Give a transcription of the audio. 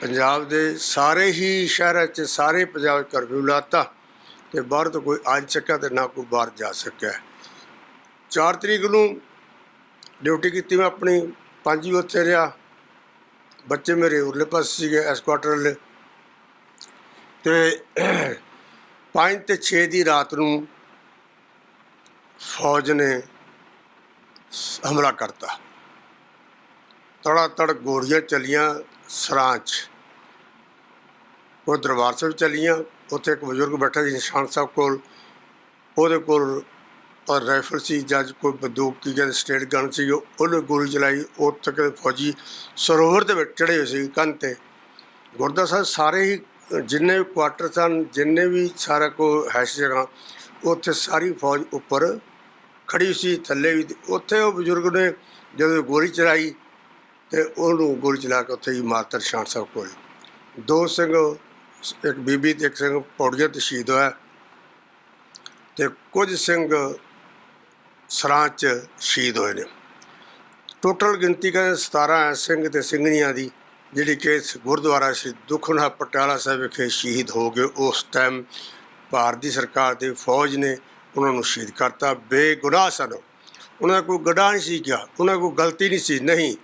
ਪੰਜਾਬ ਦੇ ਸਾਰੇ ਹੀ ਸ਼ਹਿਰਾਂ 'ਚ ਸਾਰੇ ਪੰਜਾਬ 'ਚ ਕਰਫਿਊ ਲਾਤਾ ਤੇ ਬਾਹਰ ਤੋਂ ਕੋਈ ਆ ਸਕਿਆ ਤੇ ਨਾ ਕੋਈ ਬਾਹਰ ਜਾ ਸਕਿਆ। 4 ਤਰੀਕ ਨੂੰ ਡਿਊਟੀ ਕੀਤੀ ਮੈਂ ਆਪਣੀ, ਪੰਜ ਹੀ ਉੱਥੇ ਰਿਹਾ। ਬੱਚੇ ਮੇਰੇ ਉਰਲੇ ਪਾਸੇ ਸੀਗੇ ਇਸ ਕੁਆਟਰ ਵਾਲੇ। ਤੇ 5 ਤੇ 6 ਦੀ ਰਾਤ ਨੂੰ ਫੌਜ ਨੇ ਹਮਲਾ ਕਰਤਾ। ਤੜਾ ਤੜ ਗੋਲੀਆਂ ਚੱਲੀਆਂ ਸਰਾਂਚ। 'ਚ ਉਹ ਦਰਬਾਰ ਸਾਹਿਬ ਚੱਲੀਆਂ, ਉੱਥੇ ਇੱਕ ਬਜ਼ੁਰਗ ਬੈਠਾ ਸੀ ਨਿਸ਼ਾਨ ਸਾਹਿਬ ਕੋਲ। ਉਹਦੇ ਕੋਲ ਪਰ ਰਾਈਫਲ ਸੀ ਜੱਜ ਕੋਈ ਬੰਦੂਕ ਕੀ ਕਹਿੰਦੇ ਸਟੇਟ ਗਨ ਸੀ ਉਹਨੇ ਗੋਲੀ ਚਲਾਈ, ਉੱਥੇ ਕਿ ਫੌਜੀ ਸਰੋਵਰ ਦੇ ਵਿੱਚ ਚੜੇ ਹੋਏ ਸੀ ਕੰਨ ਤੇ। ਗੁਰਦਾ ਸਾਹਿਬ ਸਾਰੇ ਹੀ, ਜਿੰਨੇ ਵੀ ਕੁਆਟਰ ਸਨ, ਜਿੰਨੇ ਵੀ ਸਾਰਾ ਕੋ ਹੈ ਸੀ ਜਗ੍ਹਾ, ਉੱਥੇ ਸਾਰੀ ਫੌਜ ਉੱਪਰ ਖੜੀ ਸੀ, ਥੱਲੇ ਵੀ। ਉੱਥੇ ਉਹ ਬਜ਼ੁਰਗ ਨੇ ਜਦੋਂ ਗੋਲੀ ਚਲਾਈ ਤੇ ਉਹਨੂੰ ਗੋਲੀ ਚਲਾ ਕੇ ਉੱਥੇ ਹੀ ਮਾਤਰ ਸ਼ਾਨ ਸਾਹਿਬ ਕੋਲ ਦੋ ਸਿੰਘ, ਇੱਕ ਬੀਬੀ ਤੇ ਇੱਕ ਸਿੰਘ ਪੌੜੀਆਂ ਤੇ ਸ਼ਹੀਦ ਹੋਇਆ। ਤੇ ਕੁਝ ਸਿੰਘ ਸਰਾਂ 'ਚ ਸ਼ਹੀਦ ਹੋਏ ਨੇ। ਟੋਟਲ ਗਿਣਤੀ ਕਹਿੰਦੇ 17 ਹੈ ਸਿੰਘ ਤੇ ਸਿੰਘਣੀਆਂ ਦੀ, ਜਿਹੜੀ ਕਿ ਗੁਰਦੁਆਰਾ ਸ੍ਰੀ ਦੁਖਨਾ ਪਟਿਆਲਾ ਸਾਹਿਬ ਵਿਖੇ ਸ਼ਹੀਦ ਹੋ ਗਏ। ਉਸ ਟਾਈਮ ਭਾਰਤ ਦੀ ਸਰਕਾਰ ਦੇ ਫੌਜ ਨੇ ਉਹਨਾਂ ਨੂੰ ਸ਼ਹੀਦ ਕਰਤਾ। ਬੇਗੁਨਾਹ ਸਨ। ਉਹਨਾਂ ਦਾ ਕੋਈ ਗੜਾ ਨਹੀਂ ਸੀ ਕਿਹਾ ਉਹਨਾਂ ਕੋਈ ਗਲਤੀ ਨਹੀਂ ਸੀ। ਨਹੀਂ